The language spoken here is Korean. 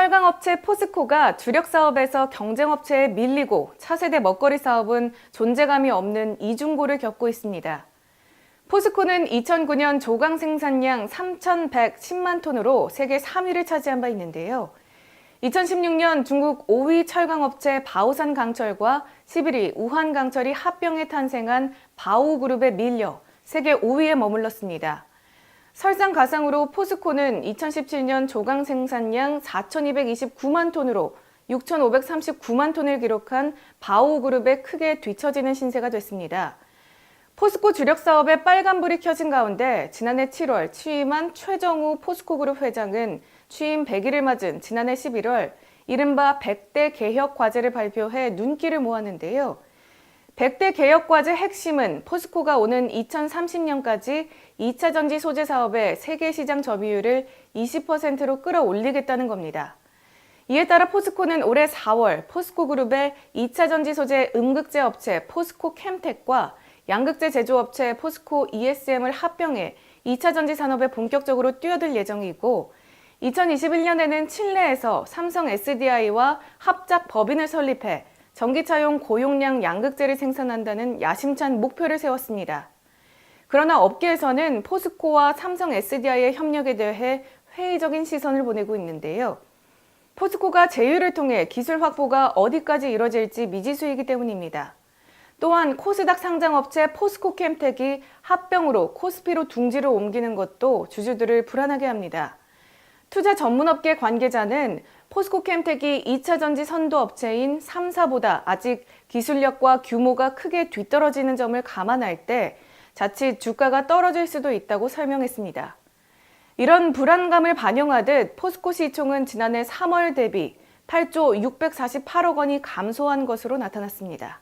철강업체 포스코가 주력 사업에서 경쟁업체에 밀리고 차세대 먹거리 사업은 존재감이 없는 이중고를 겪고 있습니다. 포스코는 2009년 조강 생산량 3,110만 톤으로 세계 3위를 차지한 바 있는데요. 2016년 중국 5위 철강업체 바오산 강철과 11위 우한 강철이 합병해 탄생한 바오그룹에 밀려 세계 5위에 머물렀습니다. 설상 가상으로 포스코는 2017년 조강 생산량 4,229만 톤으로 6,539만 톤을 기록한 바오 그룹에 크게 뒤처지는 신세가 됐습니다. 포스코 주력 사업에 빨간불이 켜진 가운데 지난해 7월 취임한 최정우 포스코 그룹 회장은 취임 100일을 맞은 지난해 11월 이른바 100대 개혁 과제를 발표해 눈길을 모았는데요. 100대 개혁 과제 핵심은 포스코가 오는 2030년까지 2차 전지 소재 사업의 세계 시장 점유율을 20%로 끌어올리겠다는 겁니다. 이에 따라 포스코는 올해 4월 포스코 그룹의 2차 전지 소재 음극재 업체 포스코 캠텍과 양극재 제조업체 포스코 ESM을 합병해 2차 전지 산업에 본격적으로 뛰어들 예정이고 2021년에는 칠레에서 삼성 SDI와 합작 법인을 설립해 전기차용 고용량 양극재를 생산한다는 야심찬 목표를 세웠습니다. 그러나 업계에서는 포스코와 삼성 SDI의 협력에 대해 회의적인 시선을 보내고 있는데요. 포스코가 제휴를 통해 기술 확보가 어디까지 이뤄질지 미지수이기 때문입니다. 또한 코스닥 상장업체 포스코 캠텍이 합병으로 코스피로 둥지를 옮기는 것도 주주들을 불안하게 합니다. 투자 전문업계 관계자는 포스코 캠텍이 2차 전지 선도 업체인 3사보다 아직 기술력과 규모가 크게 뒤떨어지는 점을 감안할 때 자칫 주가가 떨어질 수도 있다고 설명했습니다. 이런 불안감을 반영하듯 포스코 시총은 지난해 3월 대비 8조 648억 원이 감소한 것으로 나타났습니다.